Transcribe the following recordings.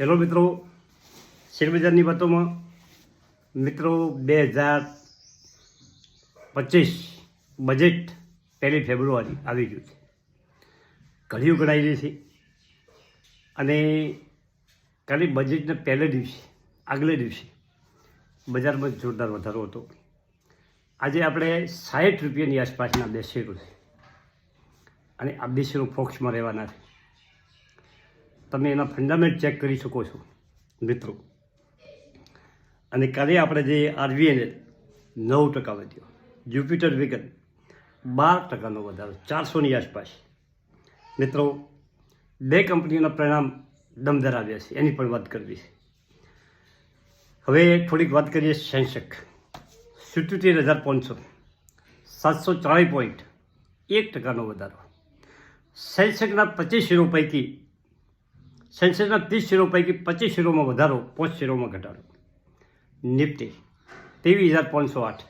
Hello મિત્રો શેરબજારની વાતોમાં. મિત્રો, બે હજાર પચીસ બજેટ પહેલી ફેબ્રુઆરી આવી ગયું છે. ઘડીઓ ગણાયેલી છે. અને કાલે બજેટના પહેલે દિવસે, આગલે દિવસે બજારમાં જોરદાર વધારો હતો. આજે આપણે સાઠ રૂપિયાની આસપાસના બે શેરો છે. અને આ બે શેરો ફોક્સમાં રહેવાના છે. તમે એના ફંડામેન્ટ ચેક કરી શકો છો, મિત્રો. અને કાલે આપણે જે આરબીઆઈને નવ ટકા વધ્યો. જ્યુપિટર વિગન બાર ટકાનો વધારો, ચારસોની આસપાસ. મિત્રો, બે કંપનીઓના પરિણામ દમ ધરાવ્યા છે, એની પણ વાત કરવી છે. હવે થોડીક વાત કરીએ સેન્સેક સિત્યોતેર હજાર પાંચસો, સાતસો ચાળીસ પોઈન્ટ એક ટકાનો વધારો. સેન્સેકના પચીસ શેરો પૈકી સેન્સેક્સના ત્રીસ શેરો પૈકી પચીસ શેરોમાં વધારો, પાંચ શેરોમાં ઘટાડો. નિફ્ટી, ત્રેવીસ હજાર પાંચસો આઠ.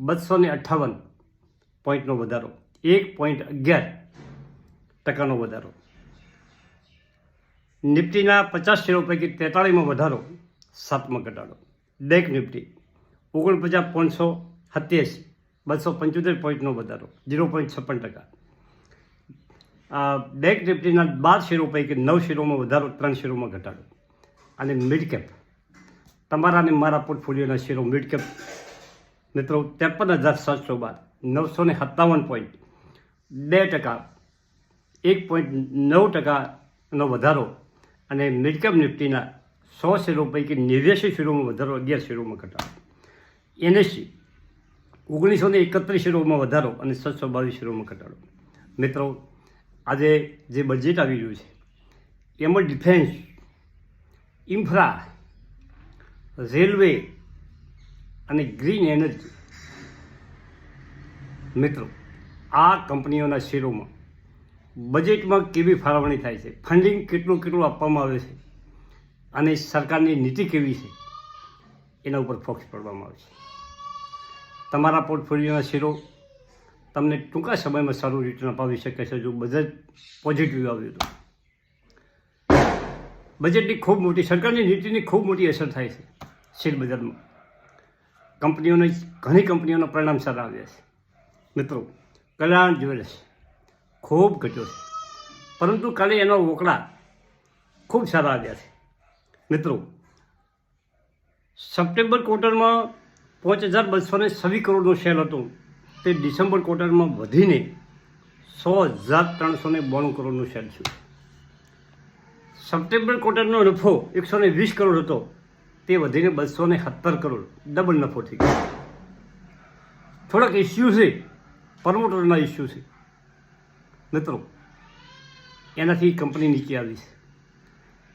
બસો ને અઠ્ઠાવન પોઈન્ટનો વધારો. એક પોઈન્ટ અગિયાર ટકાનો વધારો. નિફ્ટીના પચાસ શેરો પૈકી તેતાળીમાં વધારો, સાતમાં ઘટાડો. બેંક નિફ્ટી, ઓગણપચાસ પાંચસો સત્યાસી, બસો પંચોતેર પોઈન્ટનો વધારો, ઝીરો પોઈન્ટ છપ્પન ટકા. બેંક નિફ્ટીના બાર શેરો પૈકી નવ શેરોમાં વધારો, ત્રણ શેરોમાં ઘટાડો. અને મિડ કેપ તમારા અને મારા પોર્ટફોલિયોના શેરો મિડ કેપ મિત્રો, ત્રેપન હજાર સાતસો બાર, નવસો ને સત્તાવન પોઈન્ટ બે ટકા, એક પોઈન્ટ નવ ટકાનો વધારો અને મિડ કેપ નિફ્ટીના સો શેરો પૈકી નેવ્યાસી શેરોમાં વધારો, અગિયાર શેરોમાં ઘટાડો. એનએસસી ઓગણીસો ને એકત્રીસ શેરોમાં વધારો અને સાતસો બાવીસ શેરોમાં ઘટાડો. મિત્રો આજે જે બજેટ આવી રહ્યું છે, એમાં ડિફેન્સ ઇન્ફ્રા રેલવે અને ગ્રીન એનર્જી મિત્રો, આ કંપનીઓના શેરોમાં બજેટમાં કેવી ફાળવણી થાય છે? ફંડિંગ કેટલું કેટલું આપવામાં આવે છે? અને સરકારની નીતિ કેવી છે? એના ઉપર ફોકસ પાડવામાં આવે છે. તમારા પોર્ટફોલિયોના શેરો તમને ટૂંકા સમયમાં સારું રિટર્ન અપાવી શકે છે, જો બજેટ પોઝિટિવ આવ્યું તો. બજેટની ખૂબ મોટી, સરકારની નીતિની ખૂબ મોટી અસર થાય છે, શેર બજારમાં. કંપનીઓને, ઘણી કંપનીઓના પરિણામ સારા આવ્યા છે. મિત્રો કલ્યાણ જ્વેલર્સ ખૂબ ઘટ્યો છે. પરંતુ કાલે એનો વોકડા ખૂબ સારા આવ્યા છે. મિત્રો, સપ્ટેમ્બર ક્વાર્ટરમાં પાંચ હજાર બસો ને છવ્વીસ કરોડનો સેલ હતો. તે ડિસેમ્બર ક્વાર્ટરમાં વધીને સો હજાર ત્રણસો ને બોણું કરોડનું શેર છે. સપ્ટેમ્બર ક્વાર્ટરનો નફો એકસો ને વીસ કરોડ હતો. તે વધીને બસો ને સત્તર કરોડ, ડબલ નફો થઈ ગયો. થોડાક ઇસ્યુ છે પ્રમોટરના ઇસ્યુ છે. મિત્રો, એનાથી કંપની નીચે આવી છે.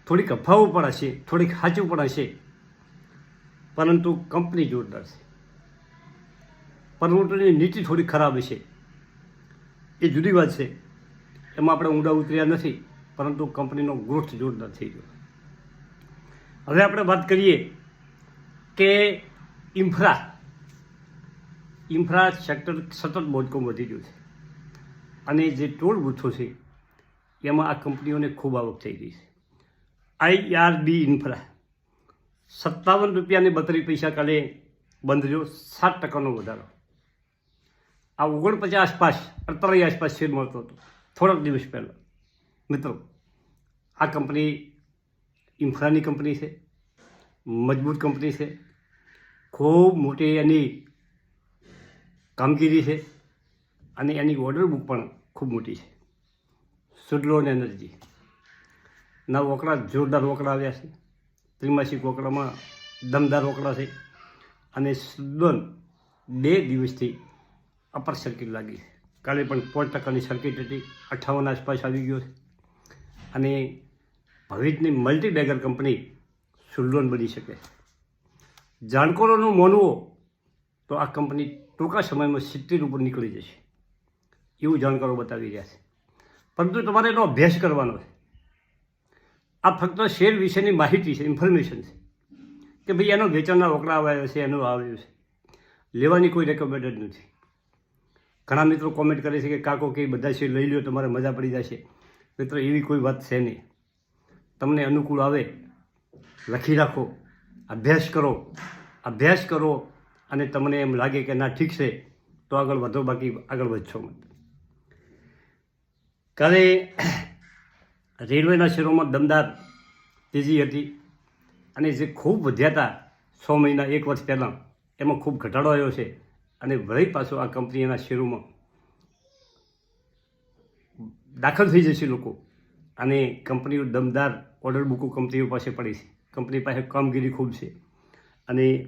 થોડીક અફવાઓ પણ હશે, થોડીક સાચું પણ હશે. પરંતુ કંપની જોરદાર છે. પ્રમોટરની નીતિ થોડી ખરાબ છે એ જુદી વાત છે. એમાં આપણે ઊંડા ઉતર્યા નથી, પરંતુ કંપનીનો ગ્રોથ જોરદાર થઈ ગયો. હવે આપણે વાત કરીએ કે ઇન્ફ્રા. ઇન્ફ્રા સેક્ટર સતત બોધકોમ વધી ગયું છે. અને જે ટોળ બૂથો છે, એમાં આ કંપનીઓને ખૂબ આવક થઈ ગઈ છે. IRB infra. સત્તાવન રૂપિયાને બત્રીસ પૈસા કાલે બંધ રહ્યો, સાત ટકાનો વધારો. આ ઓગણપચાસ આસપાસ, અડતાલીસ આસપાસ શેર મળતો હતો. થોડાક દિવસ પહેલાં. મિત્રો, આ કંપની ઇન્ફ્રાની કંપની છે. મજબૂત કંપની છે. ખૂબ મોટી એની કામગીરી છે અને એની ઓર્ડર બુક પણ ખૂબ મોટી છે. સુડલોન એનર્જી ના વોકડા જોરદાર વોકડા આવ્યા છે. ત્રિમાસિક વોકડામાં દમદાર વોકડા છે. અને સુડલોન બે દિવસથી અપર સર્કિટ લાગી. કાલે પણ પાંચ ટકાની સર્કિટ હતી. અઠ્ઠાવન આસપાસ આવી ગયો. છે અને ભવિષ્યની મલ્ટી બેગર કંપની સુલ્લોન બની શકે. જાણકારોનું માનવું તો આ કંપની ટૂંકા સમયમાં સિત્તેર ઉપર નીકળી જશે. એવું જાણકારો બતાવી રહ્યા છે. પરંતુ તમારે એનો અભ્યાસ કરવાનો છે. આ ફક્ત શેર વિશેની માહિતી છે ઇન્ફોર્મેશન છે. કે ભાઈ એનો વેચાણના રોકડા આવ્યા છે એનું આવ્યું છે. લેવાની કોઈ રેકમેન્ડેડ નથી. ઘણા મિત્રો કોમેન્ટ કરે છે કે, કાકો, કે બધા શેર લઈ લો તમારે મજા પડી જશે. મિત્રો, એવી કોઈ વાત છે નહીં. તમને અનુકૂળ આવે, લખી રાખો, અભ્યાસ કરો અભ્યાસ કરો, અને તમને એમ લાગે કે, ના, ઠીક છે, તો આગળ વધો, બાકી આગળ વધશો મત. કાલે રેલવેના શેરોમાં દમદાર તેજી હતી, અને જે ખૂબ વધ્યા હતા છ મહિના, એક વર્ષ પહેલાં, એમાં ખૂબ ઘટાડો આવ્યો છે. અને વળી પાછો આ કંપનીના શેરોમાં દાખલ થઈ જશે લોકો. અને કંપનીઓ દમદાર ઓર્ડર બુકો કંપનીઓ પાસે પડી છે. કંપની પાસે કામગીરી ખૂબ છે. અને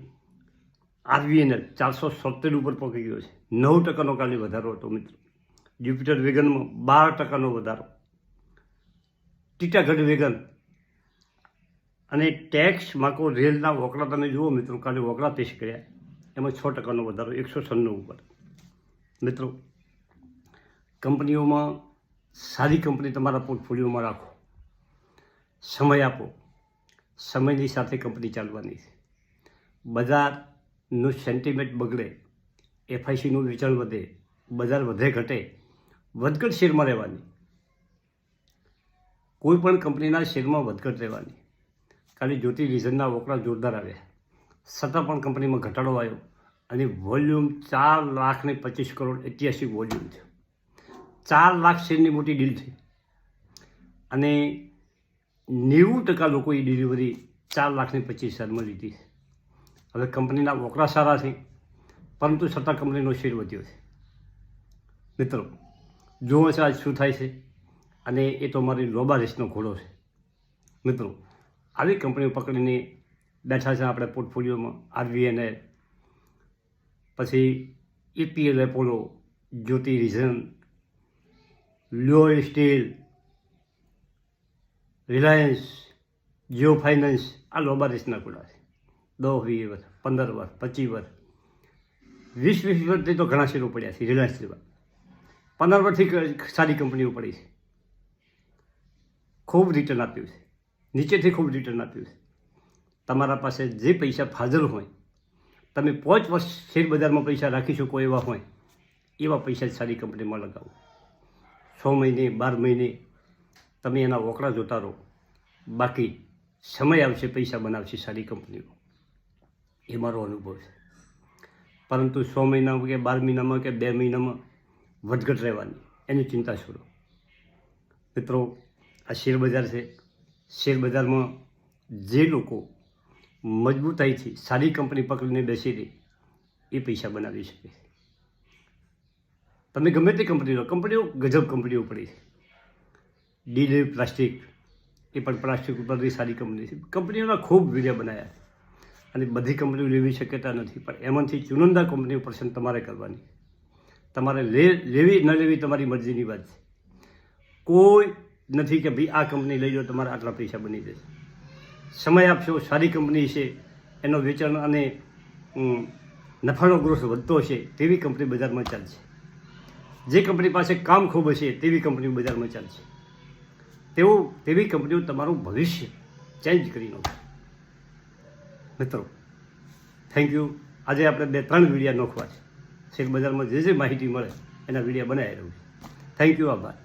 આરવીએનએલ ચારસો સત્તર ઉપર પહોંચી ગયો છે. નવ ટકાનો કાલે વધારો હતો મિત્રો. જ્યુપિટર વેગનમાં બાર ટકાનો વધારો. ટીટાગઢ વેગન અને ટેક્સ માકો રેલના વોકડા તમે જુઓ મિત્રો, કાલે વોકડા પેશ કર્યા. એમાં છ ટકાનો વધારો, એકસો છન્નું ઉપર. મિત્રો, કંપનીઓમાં સારી કંપની તમારા પોર્ટફોલિયોમાં રાખો. સમય આપો. સમયની સાથે કંપની ચાલવાની છે. બજારનું સેન્ટિમેન્ટ બગડે, એફઆઈસીનું વેચાણ વધે, બજાર વધે ઘટે, વધઘટ શેરમાં રહેવાની? કોઈ પણ કંપનીના શેરમાં વધઘટ રહેવાની. ખાલી જ્યોતિ રિઝનના વોકડા જોરદાર આવ્યા. છતાં પણ કંપનીમાં ઘટાડો આવ્યો અને વોલ્યુમ ચાર લાખ ને પચીસ કરોડ ઐતિહાસિક વોલ્યુમ છે ચાર લાખ શેરની મોટી ડીલ છે અને નેવું ટકા લોકોએ ડિલિવરી ચાર લાખની પચીસ હજારમાં લીધી છે. હવે કંપનીના વોકરા સારા છે, પરંતુ છતાં કંપનીનો શેર વધ્યો છે. મિત્રો, જુઓ છે આજ શું થાય છે અને એ તો મારી લોબા રેસનો ઘોડો છે. મિત્રો, આવી કંપનીઓ પકડીને બેઠા છે આપણે પોર્ટફોલિયોમાં આરવીએનએલ પછી ઈપીએલ એપોલો જ્યોતિ રિઝન લો સ્ટીલ, રિલાયન્સ, જીઓ ફાઇનાન્સ, આ લોબા રેસના ઘોડા છે. દસ, વીસ વર્ષ, પંદર વર્ષ, પચીસ વર્ષ. વીસ વીસ વર્ષથી તો ઘણા શેરો પડ્યા છે, રિલાયન્સ જેવા. પંદર વર્ષથી સારી કંપનીઓ પડી છે. ખૂબ રિટર્ન આપ્યું છે. નીચેથી ખૂબ રિટર્ન આપ્યું છે. તમારા પાસે જે પૈસા ફાજલ હોય, તમે પાંચ વર્ષ શેર બજારમાં પૈસા રાખી શકો એવા હોય, એવા પૈસા સારી કંપનીમાં લગાવો. છ મહિને, બાર મહિને તમે એના વોકડા જોતા રહો. બાકી સમય આવશે, પૈસા બનાવશે સારી કંપનીઓ એ મારો અનુભવ છે. પરંતુ છ મહિનામાં કે બાર મહિનામાં કે બે મહિનામાં વધઘટ રહેવાની, એની ચિંતા છોડો. મિત્રો, આ શેર બજાર છે. શેર બજારમાં જે લોકો મજબૂતાઈથી સારી કંપની પકડીને બેસી રહી એ પૈસા બનાવી શકે. તમે ગમે તે કંપની કંપનીઓ ગજબ કંપનીઓ પડી ડીલે પ્લાસ્ટિક, એ પણ પ્લાસ્ટિક ઉપરની સારી કંપની છે. કંપનીઓના ખૂબ વીડિયો બનાવ્યા અને બધી કંપનીઓ લેવી શક્યતા નથી, પણ એમાંથી ચુનંદા કંપનીઓ પસંદ તમારે કરવાની તમારે લે, લેવી, ન લેવી તમારી મરજીની વાત છે. કોઈ નથી કે ભાઈ આ કંપની લઈ લો તમારા આટલા પૈસા બની જશે. સમય આપશો સારી કંપની છે, એનો વેચાણ અને નફાનો ગ્રોથ વધતો હશે તેવી કંપની બજારમાં ચાલશે. જે કંપની પાસે કામ ખૂબ હશે, તેવી કંપની બજારમાં ચાલશે. તેઓ, તેવી કંપનીઓ તમારું ભવિષ્ય ચેન્જ કરી નાખશે. મિત્રો થેન્ક યુ આજે આપણે બે, ત્રણ વિડીયા નોખવા છે. શેર બજારમાં જે જે માહિતી મળે, એના વિડીયા બનાવી રહ્યું છે. થેન્ક યુ આભાર.